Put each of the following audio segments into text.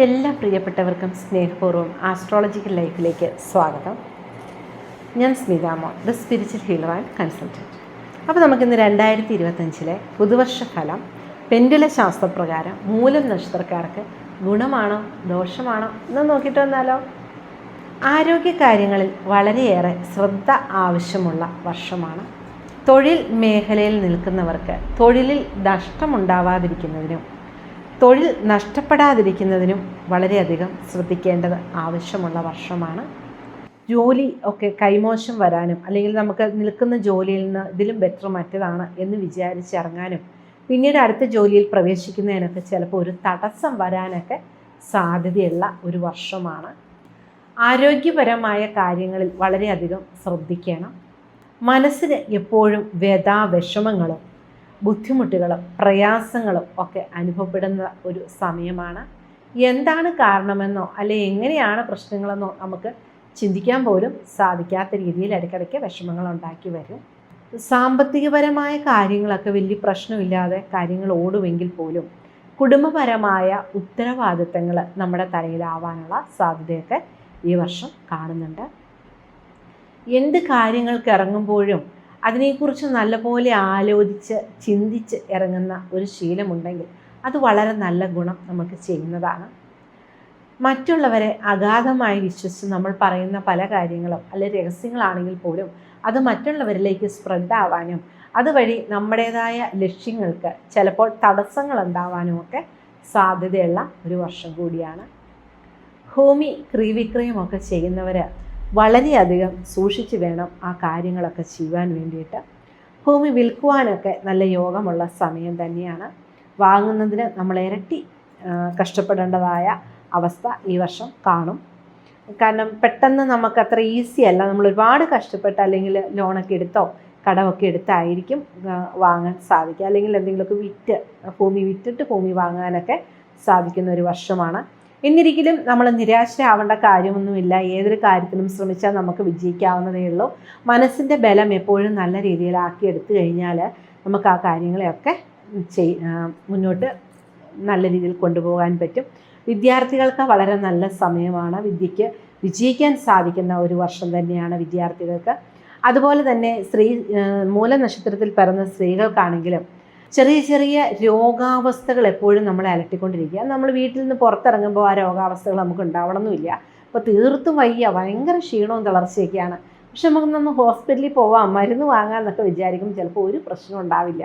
എല്ലാ പ്രിയപ്പെട്ടവർക്കും സ്നേഹപൂർവം ആസ്ട്രോളജിക്കൽ ലൈഫിലേക്ക് സ്വാഗതം. ഞാൻ സ്മിതാമോ the spiritual healer and consultant അപ്പോൾ നമുക്കിന്ന് രണ്ടായിരത്തി ഇരുപത്തഞ്ചിലെ പുതുവർഷ ഫലം പെൻഡുല ശാസ്ത്രപ്രകാരം മൂലം നക്ഷത്രക്കാർക്ക് ഗുണമാണോ ദോഷമാണോ എന്ന് നോക്കിയിട്ട് വന്നാലോ? ആരോഗ്യകാര്യങ്ങളിൽ വളരെയേറെ ശ്രദ്ധ ആവശ്യമുള്ള വർഷമാണ്. തൊഴിൽ മേഖലയിൽ നിൽക്കുന്നവർക്ക് തൊഴിലിൽ നഷ്ടമുണ്ടാവാതിരിക്കുന്നതിനും തൊഴിൽ നഷ്ടപ്പെടാതിരിക്കുന്നതിനും വളരെയധികം ശ്രദ്ധിക്കേണ്ടത് ആവശ്യമുള്ള വർഷമാണ്. ജോലി ഒക്കെ കൈമോശം വരാനും അല്ലെങ്കിൽ നമുക്ക് നിൽക്കുന്ന ജോലിയിൽ നിന്ന് ഇതിലും ബെറ്റർ മറ്റേതാണ് എന്ന് വിചാരിച്ച് ഇറങ്ങാനും പിന്നീട് അടുത്ത ജോലിയിൽ പ്രവേശിക്കുന്നതിനൊക്കെ ചിലപ്പോൾ ഒരു തടസ്സം വരാനൊക്കെ സാധ്യതയുള്ള ഒരു വർഷമാണ്. ആരോഗ്യപരമായ കാര്യങ്ങളിൽ വളരെയധികം ശ്രദ്ധിക്കണം. മനസ്സിന് എപ്പോഴും വ്യഥാ വിഷമങ്ങളും ബുദ്ധിമുട്ടുകളും പ്രയാസങ്ങളും ഒക്കെ അനുഭവപ്പെടുന്ന ഒരു സമയമാണ്. എന്താണ് കാരണമെന്നോ അല്ലെ എങ്ങനെയാണ് പ്രശ്നങ്ങളെന്നോ നമുക്ക് ചിന്തിക്കാൻ പോലും സാധിക്കാത്ത രീതിയിൽ ഇടയ്ക്കിടയ്ക്ക് വിഷമങ്ങൾ ഉണ്ടാക്കി വരും. സാമ്പത്തികപരമായ കാര്യങ്ങളൊക്കെ വലിയ പ്രശ്നമില്ലാതെ കാര്യങ്ങൾ ഓടുമെങ്കിൽ പോലും കുടുംബപരമായ ഉത്തരവാദിത്തങ്ങൾ നമ്മുടെ തലയിലാവാനുള്ള സാധ്യതയൊക്കെ ഈ വർഷം കാണുന്നുണ്ട്. എന്ത് കാര്യങ്ങൾക്ക് ഇറങ്ങുമ്പോഴും അതിനെക്കുറിച്ച് നല്ലപോലെ ആലോചിച്ച് ചിന്തിച്ച് ഇറങ്ങുന്ന ഒരു ശീലമുണ്ടെങ്കിൽ അത് വളരെ നല്ല ഗുണം നമുക്ക് ചെയ്യുന്നതാണ്. മറ്റുള്ളവരെ അഗാധമായി വിശ്വസിച്ച് നമ്മൾ പറയുന്ന പല കാര്യങ്ങളും അല്ലെ രഹസ്യങ്ങളാണെങ്കിൽ പോലും അത് മറ്റുള്ളവരിലേക്ക് സ്പ്രെഡ് ആവാനും അതുവഴി നമ്മുടേതായ ലക്ഷ്യങ്ങൾക്ക് ചിലപ്പോൾ തടസ്സങ്ങൾ ഉണ്ടാവാനും ഒക്കെ സാധ്യതയുള്ള ഒരു വർഷം കൂടിയാണ്. ഭൂമി ക്രീവിക്രയമൊക്കെ ചെയ്യുന്നവർ വളരെയധികം സൂക്ഷിച്ച് വേണം ആ കാര്യങ്ങളൊക്കെ ചെയ്യുവാൻ വേണ്ടിയിട്ട്. ഭൂമി വിൽക്കുവാനൊക്കെ നല്ല യോഗമുള്ള സമയം തന്നെയാണ്. വാങ്ങുന്നതിന് നമ്മൾ ഇരട്ടി കഷ്ടപ്പെടേണ്ടതായ അവസ്ഥ ഈ വർഷം കാണും. കാരണം പെട്ടെന്ന് നമുക്ക് അത്ര ഈസി അല്ല. നമ്മൾ ഒരുപാട് കഷ്ടപ്പെട്ട് അല്ലെങ്കിൽ ലോണൊക്കെ എടുത്തോ കടമൊക്കെ എടുത്തായിരിക്കും വാങ്ങാൻ സാധിക്കുക. അല്ലെങ്കിൽ എന്തെങ്കിലുമൊക്കെ വിറ്റ് ഭൂമി വിറ്റിട്ട് ഭൂമി വാങ്ങാനൊക്കെ സാധിക്കുന്ന ഒരു വർഷമാണ്. എന്നിരിക്കലും നമ്മൾ നിരാശരാവേണ്ട കാര്യമൊന്നുമില്ല. ഏതൊരു കാര്യത്തിനും ശ്രമിച്ചാൽ നമുക്ക് വിജയിക്കാവുന്നതേ ഉള്ളൂ. മനസ്സിന്റെ ബലം എപ്പോഴും നല്ല രീതിയിലാക്കി എടുത്തു കഴിഞ്ഞാൽ നമുക്ക് ആ കാര്യങ്ങളെയൊക്കെ ചെയ് മുന്നോട്ട് നല്ല രീതിയിൽ കൊണ്ടുപോകാൻ പറ്റും. വിദ്യാർത്ഥികൾക്ക് വളരെ നല്ല സമയമാണ്. വിദ്യയ്ക്ക് വിജയിക്കാൻ സാധിക്കുന്ന ഒരു വർഷം തന്നെയാണ് വിദ്യാർത്ഥികൾക്ക്. അതുപോലെ തന്നെ സ്ത്രീ മൂലനക്ഷത്രത്തിൽ പിറന്ന സ്ത്രീകൾക്കാണെങ്കിലും ചെറിയ ചെറിയ രോഗാവസ്ഥകൾ എപ്പോഴും നമ്മളെ അലട്ടിക്കൊണ്ടിരിക്കുക. നമ്മൾ വീട്ടിൽ നിന്ന് പുറത്തിറങ്ങുമ്പോൾ ആ രോഗാവസ്ഥകൾ നമുക്ക് ഉണ്ടാവണമെന്നില്ല അപ്പോൾ തീർത്തും വയ്യ. ഭയങ്കര ക്ഷീണവും തളർച്ചയൊക്കെയാണ്. പക്ഷെ നമുക്കൊന്ന് ഹോസ്പിറ്റലിൽ പോവാം. മരുന്ന് വാങ്ങാമെന്നൊക്കെ വിചാരിക്കും. ചിലപ്പോൾ ഒരു പ്രശ്നം ഉണ്ടാവില്ല.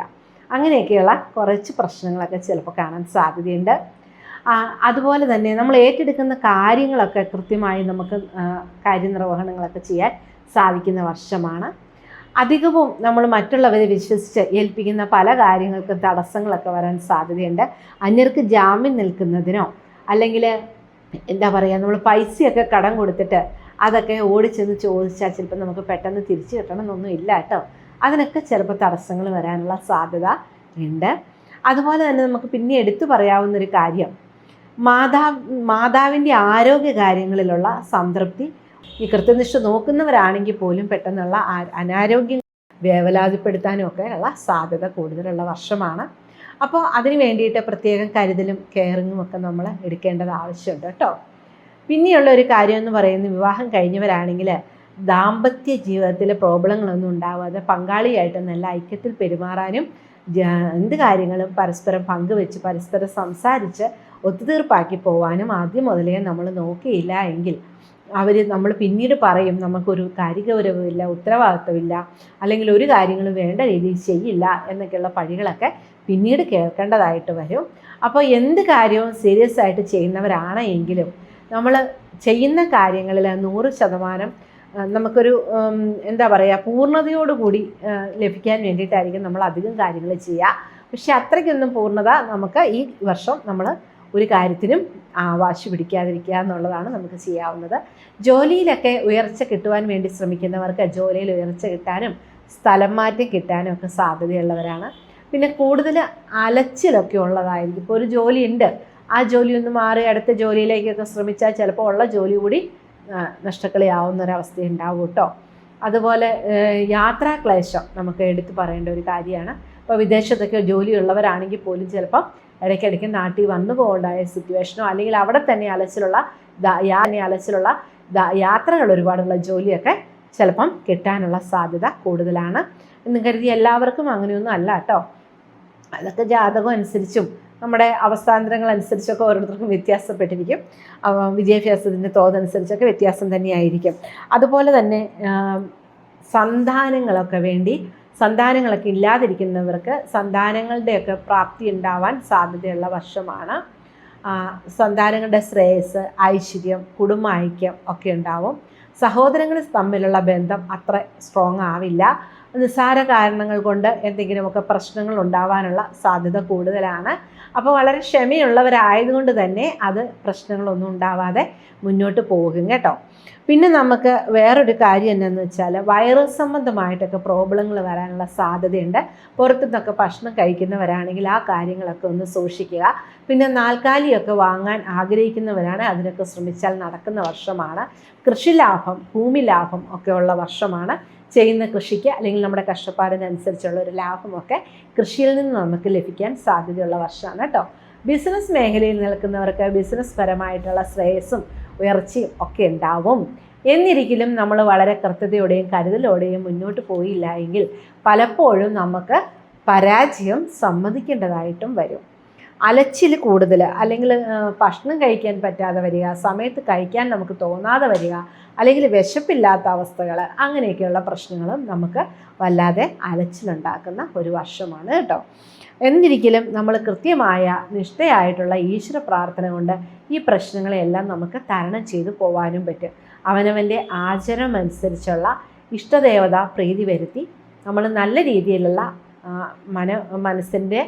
അങ്ങനെയൊക്കെയുള്ള കുറച്ച് പ്രശ്നങ്ങളൊക്കെ ചിലപ്പോൾ കാണാൻ സാധ്യതയുണ്ട്. അതുപോലെ തന്നെ നമ്മൾ ഏറ്റെടുക്കുന്ന കാര്യങ്ങളൊക്കെ കൃത്യമായി നമുക്ക് കാര്യനിർവഹണങ്ങളൊക്കെ ചെയ്യാൻ സാധിക്കുന്ന വർഷമാണ്. അധികവും നമ്മൾ മറ്റുള്ളവരെ വിശ്വസിച്ച് ഏൽപ്പിക്കുന്ന പല കാര്യങ്ങൾക്കും തടസ്സങ്ങളൊക്കെ വരാൻ സാധ്യതയുണ്ട്. അന്യർക്ക് ജാമ്യം നിൽക്കുന്നതിനോ അല്ലെങ്കിൽ എന്താ പറയുക നമ്മൾ പൈസയൊക്കെ കടം കൊടുത്തിട്ട് അതൊക്കെ ഓടിച്ചെന്ന് ചോദിച്ചാൽ ചിലപ്പോൾ നമുക്ക് പെട്ടെന്ന് തിരിച്ചു കിട്ടണമെന്നൊന്നും ഇല്ല കേട്ടോ. അതിനൊക്കെ ചിലപ്പോൾ തടസ്സങ്ങൾ വരാനുള്ള സാധ്യത ഉണ്ട്. അതുപോലെ തന്നെ നമുക്ക് പിന്നെ എടുത്തു പറയാവുന്നൊരു കാര്യം മാതാവ് മാതാവിന്റെ ആരോഗ്യ കാര്യങ്ങളിലുള്ള സംതൃപ്തി ഈ കൃത്യനിഷ്ഠ നോക്കുന്നവരാണെങ്കിൽ പോലും പെട്ടെന്നുള്ള അനാരോഗ്യം വേവലാതിപ്പെടുത്താനും ഒക്കെ ഉള്ള സാധ്യത കൂടുതലുള്ള വർഷമാണ്. അപ്പോൾ അതിന് വേണ്ടിയിട്ട് പ്രത്യേകം കരുതലും കെയറിങ്ങും ഒക്കെ നമ്മൾ എടുക്കേണ്ടത് ആവശ്യമുണ്ട് കേട്ടോ. പിന്നെയുള്ള ഒരു കാര്യം എന്ന് പറയുന്നത് വിവാഹം കഴിഞ്ഞവരാണെങ്കിൽ ദാമ്പത്യ ജീവിതത്തിൽ പ്രോബ്ലങ്ങളൊന്നും ഉണ്ടാവാതെ പങ്കാളിയായിട്ട് നല്ല ഐക്യത്തിൽ പെരുമാറാനും എന്ത് കാര്യങ്ങളും പരസ്പരം പങ്കുവെച്ച് പരസ്പരം സംസാരിച്ച് ഒത്തുതീർപ്പാക്കി പോവാനും ആദ്യം മുതലേ നമ്മൾ നോക്കിയില്ല എങ്കിൽ അവർ നമ്മൾ പിന്നീട് പറയും നമുക്കൊരു കാര്യഗൗരവമില്ല ഉത്തരവാദിത്വമില്ല അല്ലെങ്കിൽ ഒരു കാര്യങ്ങളും വേണ്ട രീതിയിൽ ചെയ്യില്ല എന്നൊക്കെയുള്ള പഴികളൊക്കെ പിന്നീട് കേൾക്കേണ്ടതായിട്ട് വരും. അപ്പോൾ എന്ത് കാര്യവും സീരിയസ് ആയിട്ട് ചെയ്യുന്നവരാണ് എങ്കിലും നമ്മൾ ചെയ്യുന്ന കാര്യങ്ങളിൽ നൂറ് ശതമാനം നമുക്കൊരു എന്താ പറയുക പൂർണതയോടുകൂടി ലഭിക്കാൻ വേണ്ടിയിട്ടായിരിക്കും നമ്മൾ അധികം കാര്യങ്ങൾ ചെയ്യുക. പക്ഷെ അത്രയ്ക്കൊന്നും പൂർണത നമുക്ക് ഈ വർഷം നമ്മൾ ഒരു കാര്യത്തിനും വാശി പിടിക്കാതിരിക്കുക എന്നുള്ളതാണ് നമുക്ക് ചെയ്യാവുന്നത്. ജോലിയിലൊക്കെ ഉയർച്ച കിട്ടുവാൻ വേണ്ടി ശ്രമിക്കുന്നവർക്ക് ജോലിയിൽ ഉയർച്ച കിട്ടാനും സ്ഥലം മാറ്റം കിട്ടാനും ഒക്കെ സാധ്യതയുള്ളവരാണ്. പിന്നെ കൂടുതൽ അലച്ചിലൊക്കെ ഉള്ളതായിരിക്കും. ഇപ്പോൾ ഒരു ജോലി ഉണ്ട് ആ ജോലി ഒന്ന് മാറി അടുത്ത ജോലിയിലേക്കൊക്കെ ശ്രമിച്ചാൽ ചിലപ്പോൾ ഉള്ള ജോലി കൂടി നഷ്ടക്കളിയാവുന്ന ഒരവസ്ഥ ഉണ്ടാവും കേട്ടോ. അതുപോലെ യാത്രാക്ലേശം നമുക്ക് എടുത്തു പറയേണ്ട ഒരു കാര്യമാണ്. ഇപ്പോൾ വിദേശത്തൊക്കെ ജോലിയുള്ളവരാണെങ്കിൽ പോലും ചിലപ്പം ഇടയ്ക്കിടയ്ക്ക് നാട്ടിൽ വന്നു പോകേണ്ടായ സിറ്റുവേഷനോ അല്ലെങ്കിൽ അവിടെ തന്നെ അലച്ചിലുള്ള തന്നെ അലച്ചിലുള്ള യാത്രകൾ ഒരുപാടുള്ള ജോലിയൊക്കെ ചിലപ്പം കിട്ടാനുള്ള സാധ്യത കൂടുതലാണ് എന്ന് കരുതി എല്ലാവർക്കും അങ്ങനെയൊന്നും അല്ല കേട്ടോ. അതൊക്കെ ജാതകം അനുസരിച്ചും നമ്മുടെ അവസ്ഥാന്തരങ്ങൾ അനുസരിച്ചൊക്കെ ഓരോരുത്തർക്കും വ്യത്യാസപ്പെട്ടിരിക്കും. വിദ്യാഭ്യാസത്തിന്റെ തോതനുസരിച്ചൊക്കെ വ്യത്യാസം തന്നെയായിരിക്കും. അതുപോലെ തന്നെ സന്താനങ്ങളൊക്കെ വേണ്ടി സന്താനങ്ങളൊക്കെ ഇല്ലാതിരിക്കുന്നവർക്ക് സന്താനങ്ങളുടെയൊക്കെ പ്രാപ്തി ഉണ്ടാവാൻ സാധ്യതയുള്ള വർഷമാണ്. സന്താനങ്ങളുടെ ശ്രേയസ് ഐശ്വര്യം കുടുംബ ഐക്യം ഒക്കെ ഉണ്ടാവും. സഹോദരങ്ങൾ തമ്മിലുള്ള ബന്ധം അത്ര സ്ട്രോങ് ആവില്ല. നിസ്സാര കാരണങ്ങൾ കൊണ്ട് എന്തെങ്കിലുമൊക്കെ പ്രശ്നങ്ങൾ ഉണ്ടാവാനുള്ള സാധ്യത കൂടുതലാണ്. അപ്പോൾ വളരെ ക്ഷമയുള്ളവരായതുകൊണ്ട് തന്നെ അത് പ്രശ്നങ്ങളൊന്നും ഉണ്ടാവാതെ മുന്നോട്ട് പോകും കേട്ടോ. പിന്നെ നമുക്ക് വേറൊരു കാര്യം എന്താണെന്ന് വെച്ചാൽ വൈറസ് സംബന്ധമായിട്ടൊക്കെ പ്രോബ്ലങ്ങൾ വരാനുള്ള സാധ്യതയുണ്ട്. പുറത്തുനിന്നൊക്കെ ഭക്ഷണം കഴിക്കുന്നവരാണെങ്കിൽ ആ കാര്യങ്ങളൊക്കെ ഒന്ന് സൂക്ഷിക്കുക. പിന്നെ നാൽക്കാലിയൊക്കെ വാങ്ങാൻ ആഗ്രഹിക്കുന്നവരാണ്. അതിനൊക്കെ ശ്രമിച്ചാൽ നടക്കുന്ന വർഷമാണ്. കൃഷി ലാഭം ഭൂമി ലാഭം ഒക്കെ ഉള്ള വർഷമാണ്. ചെയ്യുന്ന കൃഷിക്ക് അല്ലെങ്കിൽ നമ്മുടെ കഷ്ടപ്പാടിനനുസരിച്ചുള്ള ഒരു ലാഭമൊക്കെ കൃഷിയിൽ നിന്ന് നമുക്ക് ലഭിക്കാൻ സാധ്യതയുള്ള വർഷമാണ് കേട്ടോ. ബിസിനസ് മേഖലയിൽ നിൽക്കുന്നവർക്ക് ബിസിനസ് പരമായിട്ടുള്ള ശ്രേയസ്സും ഉയർച്ചയും ഒക്കെ ഉണ്ടാവും. എന്നിരിക്കലും നമ്മൾ വളരെ കൃത്യതയോടെയും കരുതലോടെയും മുന്നോട്ട് പോയില്ല എങ്കിൽ പലപ്പോഴും നമുക്ക് പരാജയം സമ്മതിക്കേണ്ടതായിട്ടും വരും. അലച്ചിൽ കൂടുതൽ അല്ലെങ്കിൽ ഭക്ഷണം കഴിക്കാൻ പറ്റാതെ വരിക സമയത്ത് കഴിക്കാൻ നമുക്ക് തോന്നാതെ വരിക അല്ലെങ്കിൽ വിശപ്പില്ലാത്ത അവസ്ഥകൾ അങ്ങനെയൊക്കെയുള്ള പ്രശ്നങ്ങളും നമുക്ക് വല്ലാതെ അലച്ചിലുണ്ടാക്കുന്ന ഒരു വർഷമാണ് കേട്ടോ. എന്നിരിക്കലും നമ്മൾ കൃത്യമായ നിഷ്ഠയായിട്ടുള്ള ഈശ്വര പ്രാർത്ഥന കൊണ്ട് ഈ പ്രശ്നങ്ങളെല്ലാം നമുക്ക് തരണം ചെയ്തു പോവാനും പറ്റും. അവനവന്റെ ആചരണം അനുസരിച്ചുള്ള ഇഷ്ടദേവത പ്രീതി വരുത്തി നമ്മൾ നല്ല രീതിയിലുള്ള മന മനസ്സിന്റെ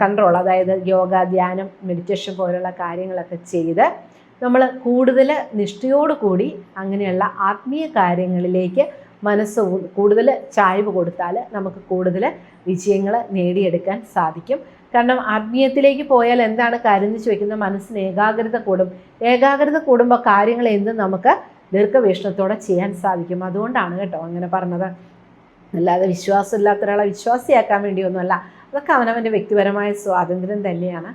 കൺട്രോൾ അതായത് യോഗ ധ്യാനം മെഡിറ്റേഷൻ പോലുള്ള കാര്യങ്ങളൊക്കെ ചെയ്ത് നമ്മൾ കൂടുതൽ നിഷ്ഠയോടുകൂടി അങ്ങനെയുള്ള ആത്മീയ കാര്യങ്ങളിലേക്ക് മനസ്സ് കൂടുതൽ ചായ്വ് കൊടുത്താൽ നമുക്ക് കൂടുതൽ വിജയങ്ങൾ നേടിയെടുക്കാൻ സാധിക്കും. കാരണം ആത്മീയത്തിലേക്ക് പോയാൽ എന്താണ് കാര്യം എന്ന് ചോദിക്കുന്നത് മനസ്സിന് ഏകാഗ്രത കൂടും. ഏകാഗ്രത കൂടുമ്പോൾ കാര്യങ്ങൾ എന്ത് നമുക്ക് ദീർഘവീക്ഷണത്തോടെ ചെയ്യാൻ സാധിക്കും. അതുകൊണ്ടാണ് കേട്ടോ അങ്ങനെ പറഞ്ഞത്. അല്ലാതെ വിശ്വാസമില്ലാത്ത ഒരാളെ വിശ്വാസിയാക്കാൻ വേണ്ടിയൊന്നുമല്ല. അതൊക്കെ അവനവന്റെ വ്യക്തിപരമായ സ്വാതന്ത്ര്യം തന്നെയാണ്.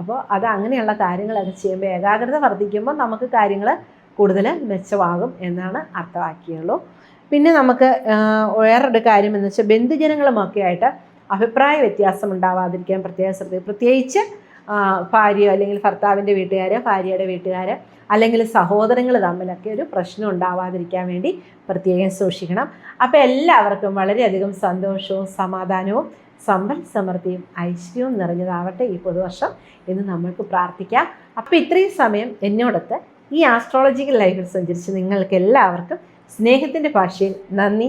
അപ്പോൾ അത് അങ്ങനെയുള്ള കാര്യങ്ങളൊക്കെ ചെയ്യുമ്പോൾ ഏകാഗ്രത വർദ്ധിക്കുമ്പോൾ നമുക്ക് കാര്യങ്ങൾ കൂടുതൽ മെച്ചമാകും എന്നാണ് അർത്ഥമാക്കിയുള്ളൂ പിന്നെ നമുക്ക് വേറൊരു കാര്യം എന്ന് വെച്ചാൽ ബന്ധുജനങ്ങളുമൊക്കെ ആയിട്ട് അഭിപ്രായ വ്യത്യാസം ഉണ്ടാവാതിരിക്കാൻ പ്രത്യേക ശ്രദ്ധ പ്രത്യേകിച്ച് ഭാര്യയോ അല്ലെങ്കിൽ ഭർത്താവിന്റെ വീട്ടുകാർ ഭാര്യയുടെ വീട്ടുകാർ അല്ലെങ്കിൽ സഹോദരങ്ങൾ തമ്മിലൊക്കെ ഒരു പ്രശ്നം ഉണ്ടാവാതിരിക്കാൻ വേണ്ടി പ്രത്യേകം സൂക്ഷിക്കണം. അപ്പോൾ എല്ലാവർക്കും വളരെയധികം സന്തോഷവും സമാധാനവും സമ്പൽ സമൃദ്ധിയും ഐശ്വര്യവും നിറഞ്ഞതാവട്ടെ ഈ പുതുവർഷം എന്ന് നമ്മൾക്ക് പ്രാർത്ഥിക്കാം. അപ്പോൾ ഇത്രയും സമയം എന്നോടൊത്ത് ഈ ആസ്ട്രോളജിക്കൽ ലൈഫിൽ സഞ്ചരിച്ച് നിങ്ങൾക്ക് എല്ലാവർക്കും സ്നേഹത്തിന്റെ ഭാഷയിൽ നന്ദി.